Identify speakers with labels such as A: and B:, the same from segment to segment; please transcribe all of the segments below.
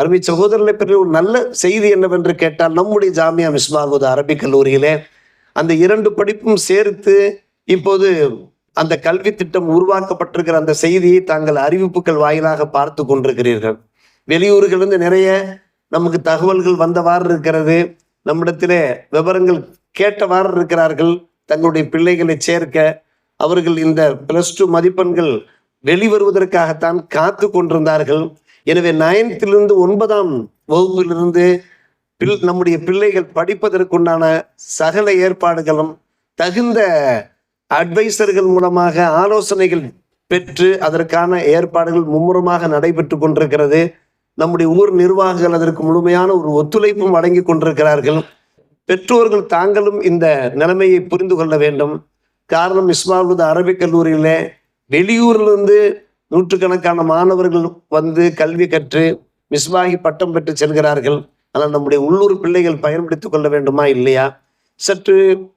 A: அருமை சகோதரர்களை பற்றி ஒரு நல்ல செய்தி என்னவென்று கேட்டால் நம்முடைய ஜாமியா மிஸ்பாகுத அரபிக் கல்லூரியிலே அந்த இரண்டு படிப்பும் சேர்த்து இப்போது அந்த கல்வி திட்டம் உருவாக்கப்பட்டிருக்கிற அந்த செய்தியை தாங்கள் அறிவிப்புகள் வாயிலாக பார்த்து கொண்டிருக்கிறீர்கள். வெளியூர்களிருந்து நிறைய நமக்கு தகவல்கள் வந்தவாறு இருக்கிறது. நம்மிடத்திலே விவரங்கள் கேட்டவாறு இருக்கிறார்கள். தங்களுடைய பிள்ளைகளை சேர்க்க அவர்கள் இந்த பிளஸ் டூ மதிப்பெண்கள் வெளிவருவதற்காகத்தான் காத்து கொண்டிருந்தார்கள். எனவே நயன்த்திலிருந்து ஒன்பதாம் வகுப்பிலிருந்து பில் நம்முடைய பிள்ளைகள் படிப்பதற்குண்டான சகல ஏற்பாடுகளும் தகுந்த அட்வைசர்கள் மூலமாக ஆலோசனைகள் பெற்று அதற்கான ஏற்பாடுகள் மும்முரமாக நடைபெற்று கொண்டிருக்கிறது. நம்முடைய ஊர் நிர்வாகிகள் அதற்கு முழுமையான ஒரு ஒத்துழைப்பும் வழங்கி கொண்டிருக்கிறார்கள். பெற்றோர்கள் தாங்களும் இந்த நிலைமையை புரிந்து கொள்ள வேண்டும். காரணம் இஸ்மாவுத அரபிக் கல்லூரியிலே வெளியூரிலிருந்து நூற்றுக்கணக்கான மாணவர்கள் வந்து கல்வி கற்று மிஸ்வாகி பட்டம் பெற்று செல்கிறார்கள். ஆனால் நம்முடைய உள்ளூர் பிள்ளைகள் பயன்படுத்திக் கொள்ள வேண்டுமா இல்லையா? சற்று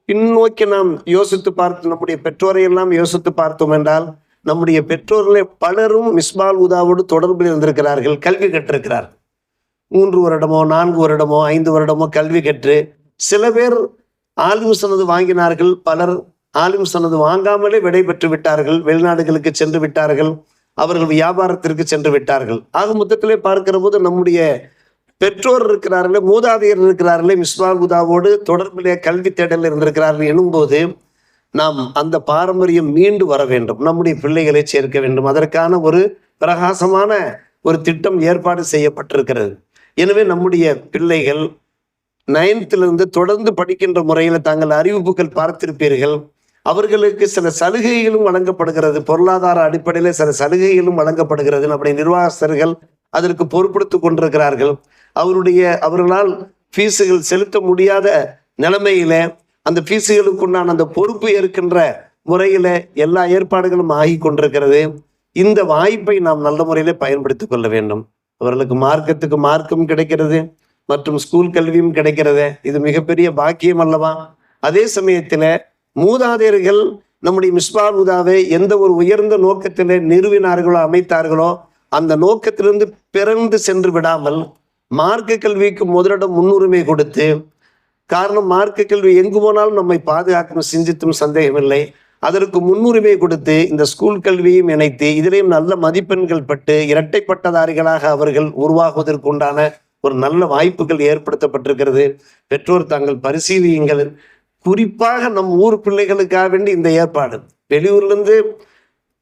A: பின்னோக்கி நாம் யோசித்து பார்த்து நம்முடைய பெற்றோரை எல்லாம் யோசித்து பார்த்தோம் என்றால் நம்முடைய பெற்றோர்களே பலரும் மிஸ்பால் உதாவோடு தொடர்பில் இருந்திருக்கிறார்கள் கல்வி கற்றிருக்கிறார்கள். மூன்று வருடமோ நான்கு வருடமோ ஐந்து வருடமோ கல்வி கற்று சில பேர் ஆலிம் சனது வாங்கினார்கள் பலர் ஆலிம் சனது வாங்காமலே விடை பெற்று விட்டார்கள் வெளிநாடுகளுக்கு சென்று விட்டார்கள். அவர்கள் வியாபாரத்திற்கு சென்று விட்டார்கள். ஆக மொத்தத்திலே பார்க்கிற போது நம்முடைய பெற்றோர் இருக்கிறார்களே மூதாதையர் இருக்கிறார்களே மிஸ்வால் உதாவோடு தொடர்பிலே கல்வி தேடல் இருந்திருக்கிறார்கள் எனும்போது நாம் அந்த பாரம்பரியம் மீண்டு வர வேண்டும். நம்முடைய பிள்ளைகளை சேர்க்க வேண்டும். அதற்கான ஒரு பிரகாசமான ஒரு திட்டம் ஏற்பாடு செய்யப்பட்டிருக்கிறது. எனவே நம்முடைய பிள்ளைகள் நைன்த்திலிருந்து தொடர்ந்து படிக்கின்ற முறையில் தாங்கள் அறிவிப்புகள் பார்த்திருப்பீர்கள். அவர்களுக்கு சில சலுகைகளும் வழங்கப்படுகிறது. பொருளாதார அடிப்படையில் சில சலுகைகளும் வழங்கப்படுகிறது நம்முடைய நிர்வாகஸ்தர்கள் அதற்கு பொறுப்படுத்திக் கொண்டிருக்கிறார்கள். அவருடைய அவர்களால் ஃபீஸுகள் செலுத்த முடியாத நிலைமையில அந்த ஃபீஸுகளுக்குண்டான அந்த பொறுப்பு ஏற்கின்ற முறையில எல்லா ஏற்பாடுகளும் ஆகி கொண்டிருக்கிறது. இந்த வாய்ப்பை நாம் நல்ல முறையில பயன்படுத்திக் கொள்ள வேண்டும். அவர்களுக்கு மார்க்கத்துக்கு மார்க்கம் கிடைக்கிறது மற்றும் ஸ்கூல் கல்வியும் கிடைக்கிறது. இது மிகப்பெரிய பாக்கியம் அல்லவா? அதே சமயத்தில் மூதாதையர்கள் நம்முடைய மிஸ்பால் உதாவை எந்த ஒரு உயர்ந்த நோக்கத்திலே நிறுவினார்களோ அமைத்தார்களோ அந்த நோக்கத்திலிருந்து பிறந்து சென்று விடாமல் மார்க்க கல்விக்கு முதலிடம் முன்னுரிமை கொடுத்து காரணம் மார்க்க கல்வி எங்கு போனாலும் நம்மை பாதுகாக்கும் சிந்தித்தும் சந்தேகமில்லை. அதற்கு முன்னுரிமை கொடுத்து இந்த ஸ்கூல் கல்வியும் இணைத்து இதிலேயும் நல்ல மதிப்பெண்கள் பட்டு இரட்டை பட்டதாரிகளாக அவர்கள் உருவாகுவதற்கு உண்டான ஒரு நல்ல வாய்ப்புகள் ஏற்படுத்தப்பட்டிருக்கிறது. பெற்றோர் தாங்கள் பரிசீலியுங்கள். குறிப்பாக நம் ஊர் பிள்ளைகளுக்காக வேண்டி இந்த ஏற்பாடு. வெளியூர்லேருந்து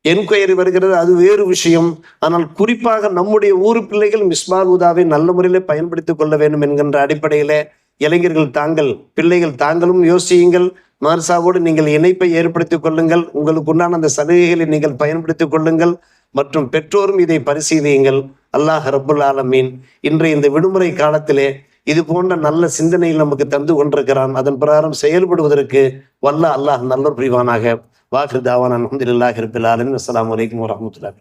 A: என்கொயரி வருகிறது அது வேறு விஷயம். ஆனால் குறிப்பாக நம்முடைய ஊர் பிள்ளைகள் மிஸ்பால் உதாவை நல்ல முறையில் பயன்படுத்திக் கொள்ள வேண்டும் என்கின்ற அடிப்படையில் இளைஞர்கள் தாங்கள் பிள்ளைகள் தாங்களும் யோசியுங்கள். மார்சாவோடு நீங்கள் இணைப்பை ஏற்படுத்திக் கொள்ளுங்கள். உங்களுக்கு உண்டான அந்த சலுகைகளை நீங்கள் பயன்படுத்திக் கொள்ளுங்கள். மற்றும் பெற்றோரும் இதை பரிசீலியுங்கள். அல்லாஹ் ரபுல் ஆலமீன். இன்றைய இந்த விடுமுறை காலத்திலே இது போன்ற நல்ல சிந்தனையில் நமக்கு தந்து கொண்டிருக்கிறான். அதன் பிரகாரம் செயல்படுவதற்கு வல்ல அல்லாஹ் நல்ல புரிவானாக. வாக்கு தாவான் அலமதுல்லாஹ் இருப்பிலாலின் அஸ்லாம் வலைக்கம் வரமத்துல்லாஹ்